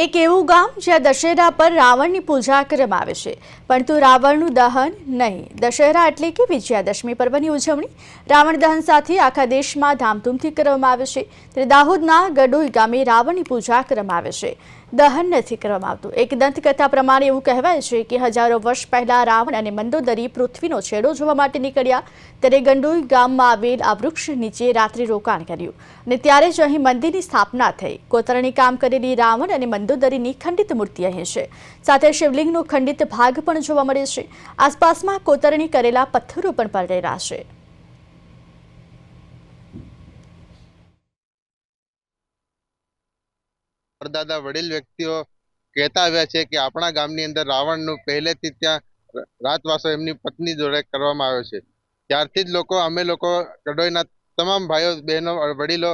એક એવું ગામ જ્યાં દશેરા પર રાવણની પૂજા કરવામાં આવે છે. પરંતુ રાવણનું દહન નહીં. દશેરા એટલે કે વિજયાદશમી પર્વની ઉજવણી. રાવણ દહન સાથે આખા દેશમાં ધામધૂમથી કરવામાં આવે છે. ત્યારે દાહોદના ગડોઈ ગામે રાવણની પૂજા કરવામાં આવે છે. દહન નથી કરવામાં આવતું. એક દંતકથા પ્રમાણે એવું કહેવાય છે કે હજારો વર્ષ પહેલા રાવણ અને મંદોદરી પૃથ્વીનો છેડો જોવા માટે નીકળ્યા. ત્યારે ગંડોઈ ગામમાં આવેલ આ વૃક્ષ નીચે રાત્રિ રોકાણ કર્યું અને ત્યારે જ અહીં મંદિરની સ્થાપના થઈ. કોતરણી કામ કરેલી રાવણ અને મંદોદરીની ખંડિત મૂર્તિ અહીં છે. સાથે શિવલિંગનો ખંડિત ભાગ પણ જોવા મળે છે. આસપાસમાં કોતરણી કરેલા પથ્થરો પણ પડેલા છે. પરદાદા વડીલ વ્યક્તિઓ કહેતા આવ્યા છે કે આપણા ગામની અંદર રાવણનું પહેલેથી ત્યાં રાતવાસો એમની પત્ની જોડે કરવામાં આવ્યો છે. ત્યારથી જ લોકો, અમે લોકો કડોઈના તમામ ભાઈઓ, બહેનો, વડીલો,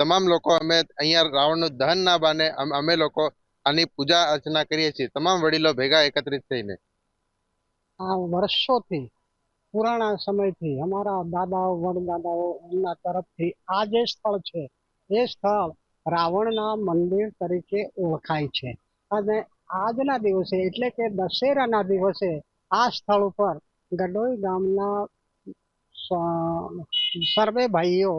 તમામ લોકો અમે અહીંયા રાવણનું દહન ના બાને અમે લોકો આની પૂજા અર્ચના કરીએ છીએ. તમામ વડીલો ભેગા એકત્રિત થઈને. આ વર્ષોથી, પુરાણા સમયથી અમારા દાદાઓ, વડદાદાઓ એમના તરફથી આ જે સ્થળ છે, એ સ્થળ રાવણના મંદિર તરીકે ઓળખાય છે. અને આજના દિવસે એટલે કે દશેરાના દિવસે આ સ્થળ ઉપર ગડોઈ ગામના સર્વે ભાઈઓ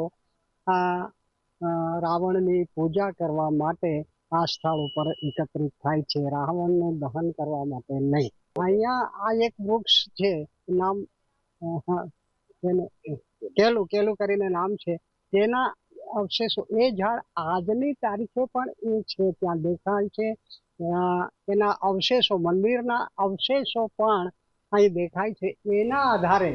રાવણની પૂજા કરવા માટે આ સ્થળ ઉપર એકત્રિત થાય છે. રાવણનું દહન કરવા માટે નહીં. અહીંયા આ એક વૃક્ષ છે, નામ કેલું કેલું કરીને નામ છે. તેના અવશેષો એ ઝાડ આજની તારીખે પણ એ છે. ત્યાં દેખાય છે. એના અવશેષો, મંદિરના અવશેષો પણ અહીં દેખાય છે. એના આધારે